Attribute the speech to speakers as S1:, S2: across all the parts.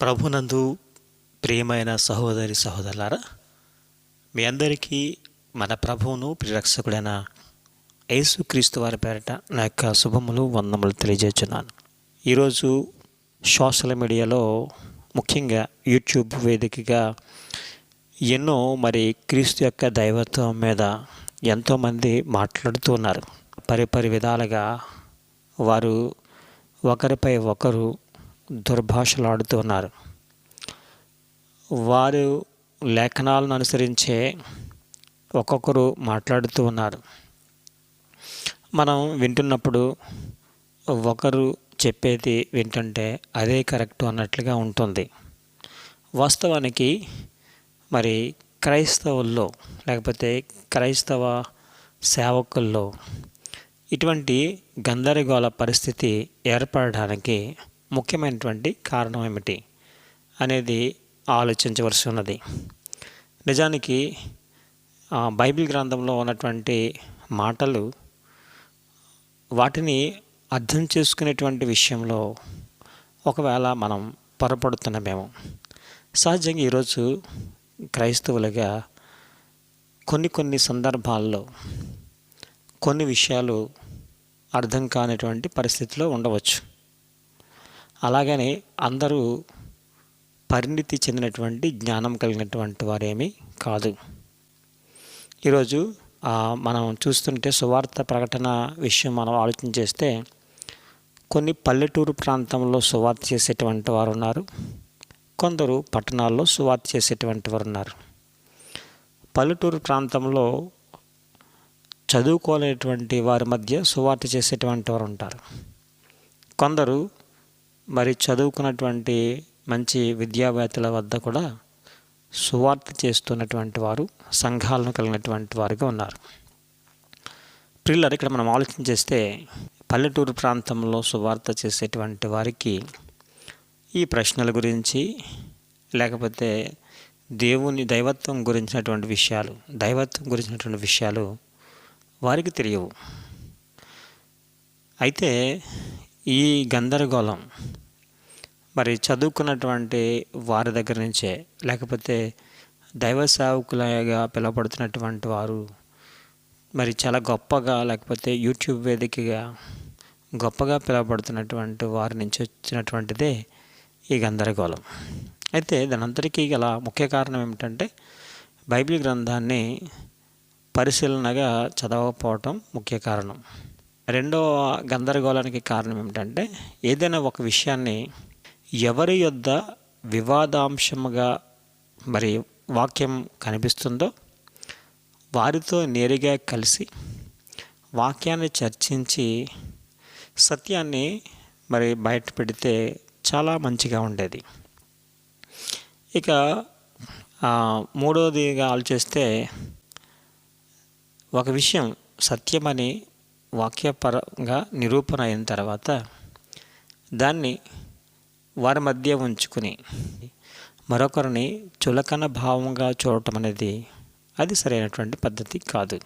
S1: ప్రభునందు ప్రియమైన సహోదరి సహోదరులారా మీ అందరికీ మన ప్రభువును ప్రిరక్షకుడైన యేసుక్రీస్తు వారి పేరట నా యొక్క శుభములు వందములు తెలియజేస్తున్నాను. ఈరోజు సోషల్ మీడియాలో ముఖ్యంగా యూట్యూబ్ వేదికగా ఎన్నో మరి క్రీస్తు యొక్క దైవత్వం మీద ఎంతోమంది మాట్లాడుతూ ఉన్నారు. పరిపరి విధాలుగా వారు ఒకరిపై ఒకరు దుర్భాషలాడుతూ ఉన్నారు. వారు లేఖనాలను అనుసరించే ఒక్కొక్కరు మాట్లాడుతూ ఉన్నారు. మనం వింటున్నప్పుడు ఒకరు చెప్పేది వింటుంటే అదే కరెక్ట్ అన్నట్లుగా ఉంటుంది. వాస్తవానికి మరి క్రైస్తవుల్లో లేకపోతే క్రైస్తవ సేవకుల్లో ఇటువంటి గందరగోళ పరిస్థితి ఏర్పడడానికి ముఖ్యమైనటువంటి కారణం ఏమిటి అనేది ఆలోచించవలసి ఉన్నది. నిజానికి బైబిల్ గ్రంథంలో ఉన్నటువంటి మాటలు వాటిని అర్థం చేసుకునేటువంటి విషయంలో ఒకవేళ మనం పొరపడుతున్నామేమో సహజంగా ఈరోజు క్రైస్తవులుగా కొన్ని కొన్ని సందర్భాల్లో కొన్ని విషయాలు అర్థం కానిటువంటి పరిస్థితిలో ఉండవచ్చు. అలాగనే అందరూ పరిణితి చెందినటువంటి జ్ఞానం కలిగినటువంటి వారేమీ కాదు. ఈరోజు మనం చూస్తుంటే సువార్త ప్రకటన విషయం మనం ఆలోచన చేస్తే కొన్ని పల్లెటూరు ప్రాంతంలో సువార్త చేసేటువంటి వారు ఉన్నారు కొందరు పట్టణాల్లో సువార్త చేసేటువంటి వారు ఉన్నారు పల్లెటూరు ప్రాంతంలో చదువుకోలేటువంటి వారి మధ్య సువార్త చేసేటువంటి వారు ఉంటారు. కొందరు మరి చదువుకున్నటువంటి మంచి విద్యావేత్తల వద్ద కూడా సువార్త చేస్తున్నటువంటి వారు సంఘాలను కలిగినటువంటి వారుగా ఉన్నారు. ప్రిల్లర్ ఇక్కడ మనం ఆలోచన చేస్తే పల్లెటూరు ప్రాంతంలో సువార్త చేసేటువంటి వారికి ఈ ప్రశ్నల గురించి లేకపోతే దేవుని దైవత్వం గురించినటువంటి విషయాలు దైవత్వం గురించినటువంటి విషయాలు వారికి తెలియవు. అయితే ఈ గందరగోళం మరి చదువుకున్నటువంటి వారి దగ్గర నుంచే లేకపోతే దైవ సేవకులుగా పిలువబడుతున్నటువంటి వారు మరి చాలా గొప్పగా లేకపోతే యూట్యూబ్ వేదికగా గొప్పగా పిలువబడుతున్నటువంటి వారి నుంచి వచ్చినటువంటిదే ఈ గందరగోళం. అయితే దానంతరికీ గల ముఖ్య కారణం ఏమిటంటే బైబిల్ గ్రంథాన్ని పరిశీలనగా చదవకపోవటం ముఖ్య కారణం. రెండో గందరగోళానికి కారణం ఏమిటంటే ఏదైనా ఒక విషయాన్ని ఎవరి యొద్ద వివాదాంశముగా మరి వాక్యం కనిపిస్తుందో వారితో నేరుగా కలిసి వాక్యాన్ని చర్చించి సత్యాన్ని మరి బయట పెడితే చాలా మంచిగా ఉండేది. ఇక మూడోదిగా ఆలోచిస్తే ఒక విషయం సత్యమని వాక్యపరంగా నిరూపణ అయిన తర్వాత దాన్ని వారి మధ్య ఉంచుకుని మరొకరిని చులకన భావంగా చూడటం అనేది అది సరైనటువంటి పద్ధతి కాదు.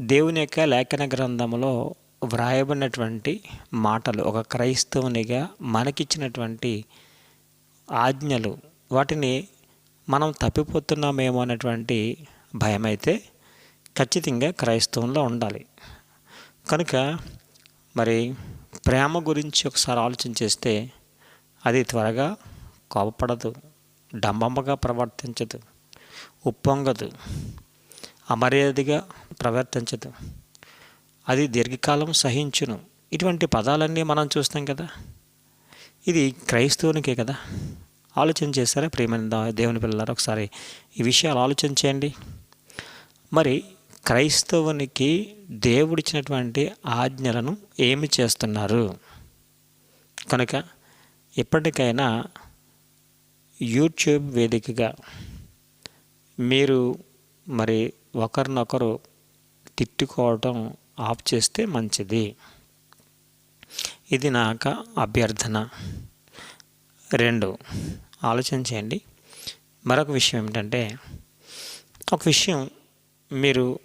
S1: దేవుని యొక్క లేఖన గ్రంథంలో వ్రాయబడినటువంటి మాటలు ఒక క్రైస్తవునిగా మనకిచ్చినటువంటి ఆజ్ఞలు వాటిని మనం తప్పిపోతున్నామేమో అనేటువంటి భయం అయితే ఖచ్చితంగా క్రైస్తవంలో ఉండాలి. కనుక మరి ప్రేమ గురించి ఒకసారి ఆలోచన చేస్తే అది త్వరగా కోపపడదు డంబంబగా ప్రవర్తించదు ఉప్పొంగదు అమర్యాదగా ప్రవర్తించదు. అది దీర్ఘకాలం సహించును. ఇటువంటి పదాలన్నీ మనం చూస్తాం కదా. ఇది క్రైస్తవునికే కదా. ఆలోచన చేస్తారా ప్రియమైన దేవుని పిల్లలారా ఒకసారి ఈ విషయాలు ఆలోచన చేయండి. మరి క్రైస్తవునికి దేవుడిచ్చినటువంటి ఆజ్ఞలను ఏమి చేస్తున్నారు? కనుక ఇప్పటికైనా యూట్యూబ్ వేదికగా మీరు మరి ఒకరినొకరు తిట్టుకోవటం ఆఫ్ చేస్తే మంచిది. ఇది నాకు అభ్యర్థన. రెండు ఆలోచన చేయండి. మరొక విషయం ఏమిటంటే ఒక విషయం మీరు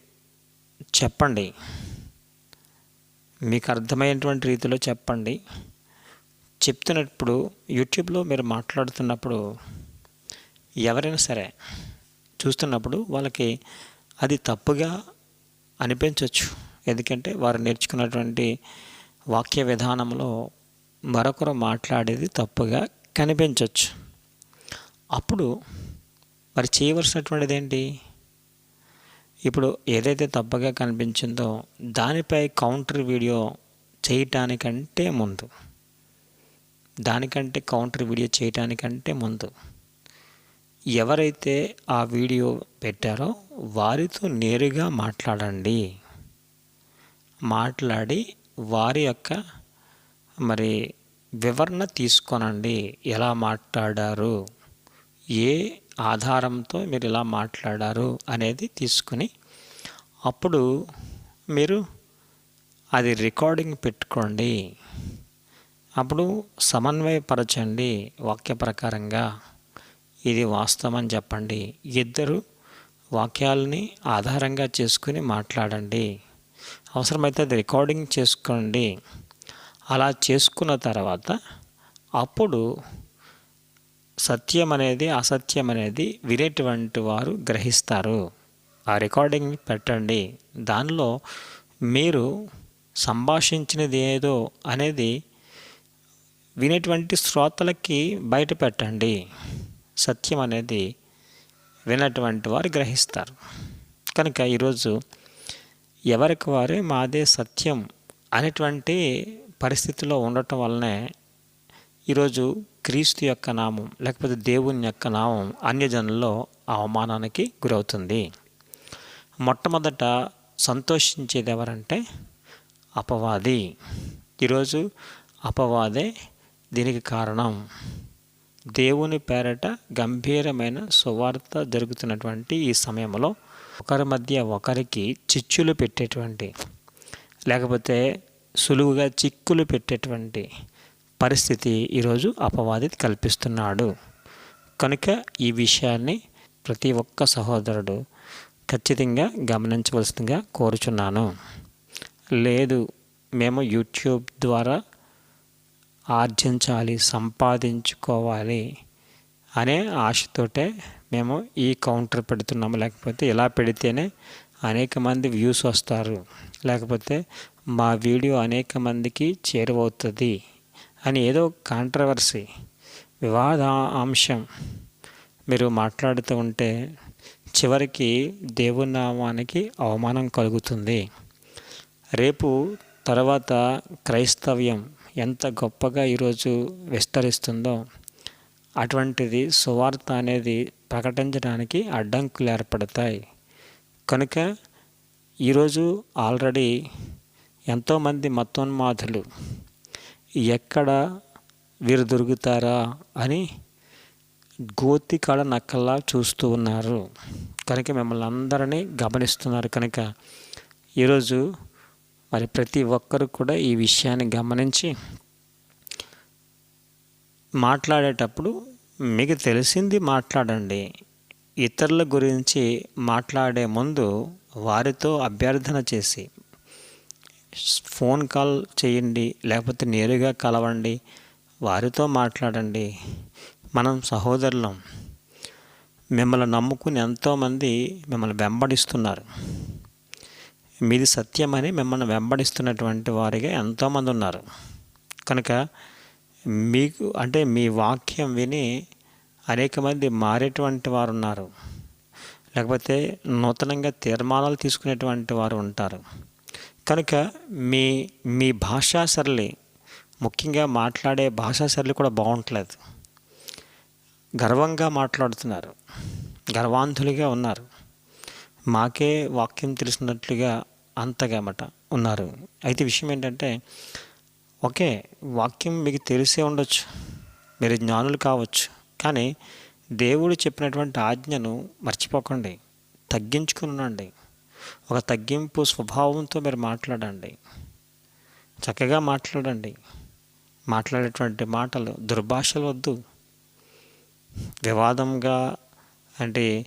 S1: చెప్పండి. మీకు అర్థమయ్యేటువంటి రీతిలో చెప్పండి. చెప్తున్నప్పుడు యూట్యూబ్లో మీరు మాట్లాడుతున్నప్పుడు ఎవరైనా సరే చూస్తున్నప్పుడు వాళ్ళకి అది తప్పుగా అనిపించవచ్చు ఎందుకంటే వారు నేర్చుకున్నటువంటి వాక్య విధానంలో మరొకరు మాట్లాడేది తప్పుగా కనిపించవచ్చు అప్పుడు వారు చేయవలసినటువంటిది ఏంటి? ఇప్పుడు ఏదైతే తప్పుగా కనిపించిందో దానిపై కౌంటర్ వీడియో చేయటానికంటే ముందు. దానికంటే కౌంటర్ వీడియో చేయటానికంటే ముందు. ఎవరైతే ఆ వీడియో పెట్టారో వారితో నేరుగా మాట్లాడండి. మాట్లాడి వారి యొక్క మరి వివరణ తీసుకోనండి. ఎలా మాట్లాడారు? ఏ ఆధారంతో మీరు ఇలా మాట్లాడారు అనేది తీసుకుని అప్పుడు మీరు అది రికార్డింగ్ పెట్టుకోండి. అప్పుడు సమన్వయపరచండి వాక్య ప్రకారంగా. ఇది వాస్తవం చెప్పండి. ఇద్దరు వాక్యాలని ఆధారంగా చేసుకుని మాట్లాడండి. అవసరమైతే అది రికార్డింగ్ చేసుకోండి. అలా చేసుకున్న తర్వాత అప్పుడు సత్యం అనేది అసత్యం అనేది వినేటువంటి వారు గ్రహిస్తారు. ఆ రికార్డింగ్ పెట్టండి. దానిలో మీరు సంభాషించినది ఏదో అనేది వినేటువంటి శ్రోతలకి బయట పెట్టండి. సత్యం అనేది వినటువంటి వారు గ్రహిస్తారు. కనుక ఈరోజు ఎవరికి వారే మాదే సత్యం అనేటువంటి పరిస్థితిలో ఉండటం వల్లనే ఈరోజు క్రీస్తు యొక్క నామం లేకపోతే దేవుని యొక్క నామం అన్యజనుల్లో అవమానానికి గురవుతుంది. మొట్టమొదట సంతోషించేది ఎవరంటే అపవాది. ఈరోజు అపవాదే దీనికి కారణం. దేవుని పేరట గంభీరమైన సువార్త జరుగుతున్నటువంటి ఈ సమయంలో ఒకరి మధ్య ఒకరికి చిచ్చులు పెట్టేటువంటి లేకపోతే సులువుగా చిక్కులు పెట్టేటువంటి పరిస్థితి ఈరోజు అపవాది కల్పిస్తున్నాడు. కనుక ఈ విషయాన్ని ప్రతి ఒక్క సహోదరుడు ఖచ్చితంగా గమనించవలసిందిగా కోరుచున్నాను. లేదు మేము యూట్యూబ్ ద్వారా ఆర్జించాలి సంపాదించుకోవాలి అనే ఆశతోటే మేము ఈ కౌంటర్ పెడుతున్నాము. లేకపోతే ఇలా పెడితేనే అనేక మంది వ్యూస్ వస్తారు. లేకపోతే మా వీడియో అనేక మందికి చేరువవుతుంది. అని ఏదో కాంట్రవర్సీ వివాద అంశం మీరు మాట్లాడుతూ ఉంటే చివరికి దేవుని నామానికి అవమానం కలుగుతుంది. రేపు తర్వాత క్రైస్తవ్యం ఎంత గొప్పగా ఈరోజు విస్తరిస్తుందో అటువంటిది సువార్త అనేది ప్రకటించడానికి అడ్డంకులు ఏర్పడతాయి. కనుక ఈరోజు ఆల్రెడీ ఎంతోమంది మతోన్మాదులు ఎక్కడ వీరు దొరుకుతారా అని గోతి కాడ నక్కల్లా చూస్తూ ఉన్నారు. కనుక మిమ్మల్ని అందరినీ గమనిస్తున్నారు కనుక ఈరోజు మరి ప్రతి ఒక్కరు కూడా ఈ విషయాన్ని గమనించి మాట్లాడేటప్పుడు మీకు తెలిసింది మాట్లాడండి. ఇతరుల గురించి మాట్లాడే ముందు వారితో అభ్యర్థన చేసి ఫోన్ కాల్ చేయండి లేకపోతే నేరుగా కలవండి వారితో మాట్లాడండి. మనం సహోదరులం మిమ్మల్ని నమ్ముకుని ఎంతోమంది మిమ్మల్ని వెంబడిస్తున్నారు. మీది సత్యమని మిమ్మల్ని వెంబడిస్తున్నటువంటి వారిగా ఎంతోమంది ఉన్నారు. కనుక మీకు అంటే మీ వాక్యం విని అనేక మంది మారేటువంటి వారు ఉన్నారు లేకపోతే నూతనంగా తీర్మానాలు తీసుకునేటువంటి వారు ఉంటారు. కనుక మీ మీ భాషా సరళి ముఖ్యంగా మాట్లాడే భాషా సరళి కూడా బాగుంటలేదు. గర్వంగా మాట్లాడుతున్నారు. గర్వాంధులుగా ఉన్నారు. మాకే వాక్యం తెలిసినట్లుగా అంతగామట ఉన్నారు. అయితే విషయం ఏంటంటే ఓకే వాక్యం మీకు తెలిసే ఉండొచ్చు. మీరు జ్ఞానులు కావచ్చు. కానీ దేవుడు చెప్పినటువంటి ఆజ్ఞను మర్చిపోకండి. తగ్గించుకుని ఉండండి. ఒక తగ్గింపు స్వభావంతో మీరు మాట్లాడండి. చక్కగా మాట్లాడండి. మాట్లాడేటువంటి మాటలు దుర్భాషలు వద్దు. వివాదంగా అంటే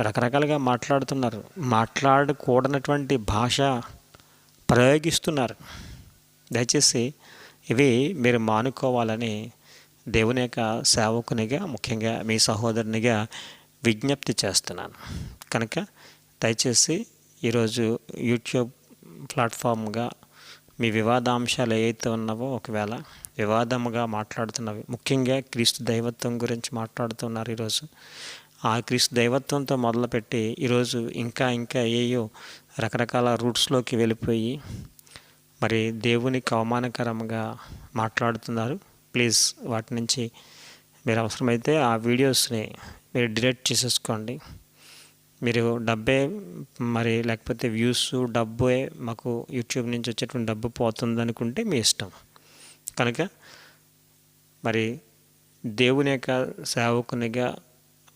S1: రకరకాలుగా మాట్లాడుతున్నారు. మాట్లాడకూడనటువంటి భాష ప్రయోగిస్తున్నారు. దయచేసి ఇవి మీరు మానుకోవాలని దేవుని యొక్క సేవకునిగా ముఖ్యంగా మీ సహోదరునిగా విజ్ఞప్తి చేస్తున్నాను. కనుక దయచేసి ఈరోజు యూట్యూబ్ ప్లాట్ఫామ్గా మీ వివాదాంశాలు ఏవైతే ఉన్నావో ఒకవేళ వివాదముగా మాట్లాడుతున్నవి ముఖ్యంగా క్రీస్తు దైవత్వం గురించి మాట్లాడుతున్నారు ఈరోజు ఆ క్రీస్తు దైవత్వంతో మొదలుపెట్టి ఈరోజు ఇంకా ఇంకా ఏయో రకరకాల రూట్స్లోకి వెళ్ళిపోయి మరి దేవునికి అవమానకరంగా మాట్లాడుతున్నారు. ప్లీజ్ వాటి నుంచి మీరు అవసరమైతే ఆ వీడియోస్ని మీరు డిలీట్ చేసేసుకోండి. మీరు డబ్బే మరి లేకపోతే వ్యూస్ డబ్బే మాకు యూట్యూబ్ నుంచి వచ్చేటువంటి డబ్బు పోతుంది అనుకుంటే మీ ఇష్టం. కనుక మరి దేవుని యొక్క సేవకునిగా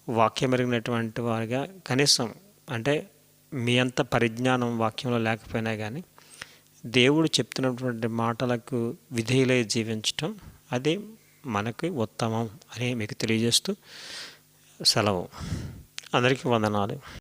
S1: వాక్యం ఎరిగినటువంటి వారిగా కనీసం అంటే మీ అంత పరిజ్ఞానం వాక్యంలో లేకపోయినా కానీ దేవుడు చెప్తున్నటువంటి మాటలకు విధేయులై జీవించటం అది మనకి ఉత్తమం అని మీకు తెలియజేస్తూ సెలవు. అందరికీ వందనాలు.